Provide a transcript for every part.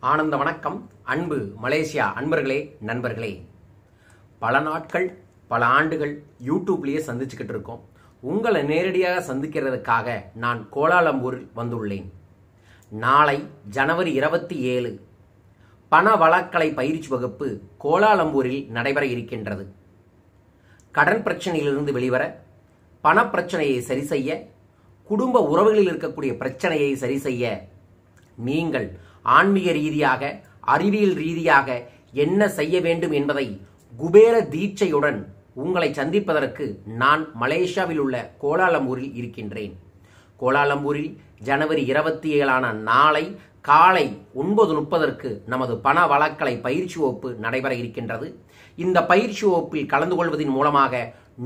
ஆனந்த வணக்கம் அன்பு மலேசியா அன்பர்களே நண்பர்களே. பல நாட்கள் பல ஆண்டுகள் யூடியூப்லேயே சந்திச்சுக்கிட்டு இருக்கோம். உங்களை நேரடியாக சந்திக்கிறதுக்காக நான் கோலாலம்பூரில் வந்துள்ளேன். நாளை ஜனவரி இருபத்தி ஏழு. பண வழக்கலை பயிற்சி வகுப்பு கோலாலம்பூரில் நடைபெற இருக்கின்றது. கடன் பிரச்சனையிலிருந்து வெளிவர பண பிரச்சனையை சரி செய்ய குடும்ப உறவுகளில் இருக்கக்கூடிய பிரச்சனையை சரி செய்ய நீங்கள் ஆன்மீக ரீதியாக அறிவியல் ரீதியாக என்ன செய்ய வேண்டும் என்பதை குபேர தீட்சையுடன் உங்களை சந்திப்பதற்கு நான் மலேசியாவில் உள்ள கோலாலம்பூரில் இருக்கின்றேன். கோலாலம்பூரில் ஜனவரி இருபத்தி ஏழான நாளை காலை ஒன்பது முப்பதற்கு நமது பண வழக்கலை பயிற்சி வகுப்பு நடைபெற இருக்கின்றது. இந்த பயிற்சி வகுப்பில் கலந்து கொள்வதன் மூலமாக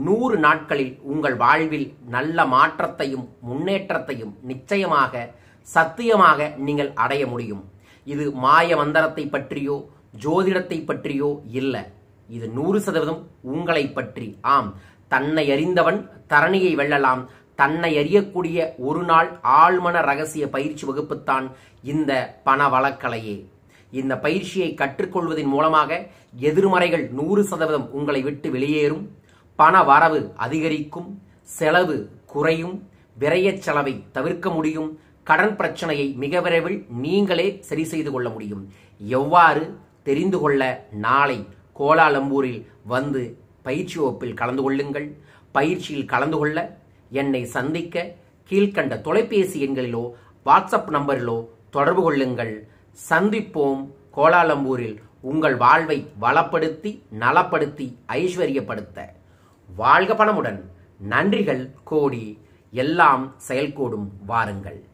நூறு நாட்களில் உங்கள் வாழ்வில் நல்ல மாற்றத்தையும் முன்னேற்றத்தையும் நிச்சயமாக சத்தியமாக நீங்கள் அடைய முடியும். இது மாய மந்திரத்தை பற்றியோ ஜோதிடத்தை பற்றியோ இல்லை. இது நூறு சதவீதம் உங்களை பற்றி. ஆம் தன்னை அறிந்தவன் தரணியை வெல்லலாம். தன்னை அறியக்கூடிய ஒரு நாள் ஆழ்மன ரகசிய பயிற்சி வகுப்புத்தான் இந்த பண வழக்கலையே இந்த பயிற்சியை கற்றுக்கொள்வதன் மூலமாக எதிர்மறைகள் நூறு சதவீதம் உங்களை விட்டு வெளியேறும். பண வரவு அதிகரிக்கும் செலவு குறையும் விரையச் செலவை தவிர்க்க முடியும். கடன் பிரச்சனையை மிக விரைவில் நீங்களே சரி செய்து கொள்ள முடியும். எவ்வாறு? தெரிந்து கொள்ள நாளை கோலாலம்பூரில் வந்து பயிற்சி வகுப்பில் கலந்து கொள்ளுங்கள். பயிற்சியில் கலந்து கொள்ள என்னை சந்திக்க கீழ்கண்ட தொலைபேசி எண்களிலோ வாட்ஸ்அப் நம்பரிலோ தொடர்பு கொள்ளுங்கள். சந்திப்போம் கோலாலம்பூரில் உங்கள் வாழ்வை வளப்படுத்தி நலப்படுத்தி ஐஸ்வர்யப்படுத்த. வாழ்க பணமுடன். நன்றிகள் கோடி. எல்லாம் செயல்கூடும் வாருங்கள்.